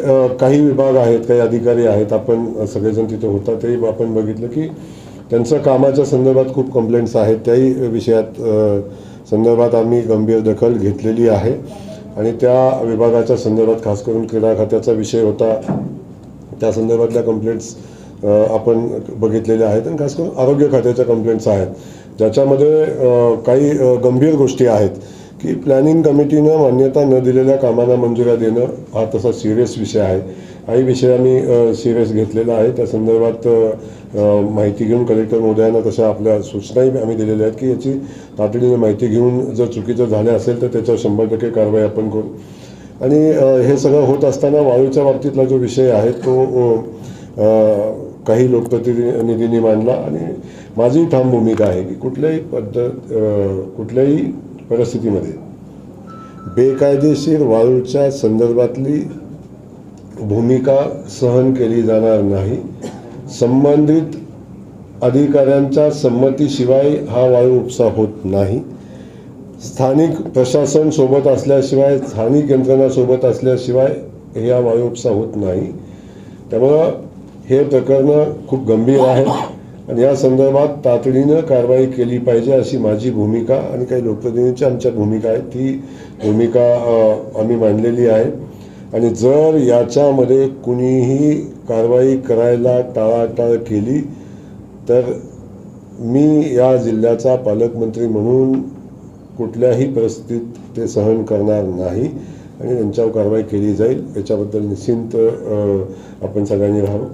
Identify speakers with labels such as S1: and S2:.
S1: काही विभाग आहेत काही अधिकारी आहेत आपण सगळेजण तिथे होता तेही आपण बघितलं की त्यांचं कामाच्या संदर्भात खूप कंप्लेंट्स आहेत. त्याही विषयात संदर्भात आम्ही गंभीर दखल घेतलेली आहे. आणि त्या विभागाच्या संदर्भात खास करून क्रीडा खात्याचा विषय होता त्या संदर्भातल्या कंप्लेंट्स आपण बघितलेल्या आहेत. आणि खास करून आरोग्य खात्याच्या कंप्लेंट्स आहेत ज्याच्यामध्ये काही गंभीर गोष्टी आहेत. की प्लॅनिंग कमिटीनं मान्यता न दिलेल्या कामांना मंजुऱ्या देणं हा तसा सिरियस विषय आहे. काही विषय आम्ही सिरियस घेतलेला आहे. त्या संदर्भात माहिती घेऊन कलेक्टर महोदयांना तशा आपल्या सूचनाही आम्ही दिलेल्या आहेत की याची तातडीने माहिती घेऊन जर चुकीचं झालं असेल तर त्याच्यावर शंभर टक्के कारवाई आपण करू. आणि हे सगळं होत असताना वाळूच्या बाबतीतला जो विषय आहे तो काही लोकप्रतिनिधींनी मांडला. आणि माझी ठाम भूमिका आहे की कुठल्याही पद्धत कुठल्याही परिस्थितीमध्ये. बेकायदेशीर वाळूच्या संदर्भातली भूमिका सहन केली जाणार नाही. संबंधित अधिकाऱ्यांच्या संमतीशिवाय हा वाळू उपसा होत नाही. स्थानिक प्रशासन सोबत असल्याशिवाय स्थानिक यंत्रणासोबत असल्याशिवाय ह्या हा वायू उपसा होत नाही. त्यामुळं हे प्रकरणं खूप गंभीर आहेत. आणि या संदर्भात तातडीनं कारवाई केली पाहिजे अशी माझी भूमिका आणि काही लोकप्रतिनिधींची आमच्या भूमिका आहे ती भूमिका आम्ही मांडलेली आहे. आणि जर याच्यामध्ये कुणीही कारवाई करायला टाळाटाळ केली तर मी या जिल्ह्याचा पालकमंत्री म्हणून कुठल्याही परिस्थितीत ते सहन करणार नाही आणि त्यांच्यावर कारवाई केली जाईल. याच्याबद्दल निश्चिंत आपण सगळ्यांनी राहू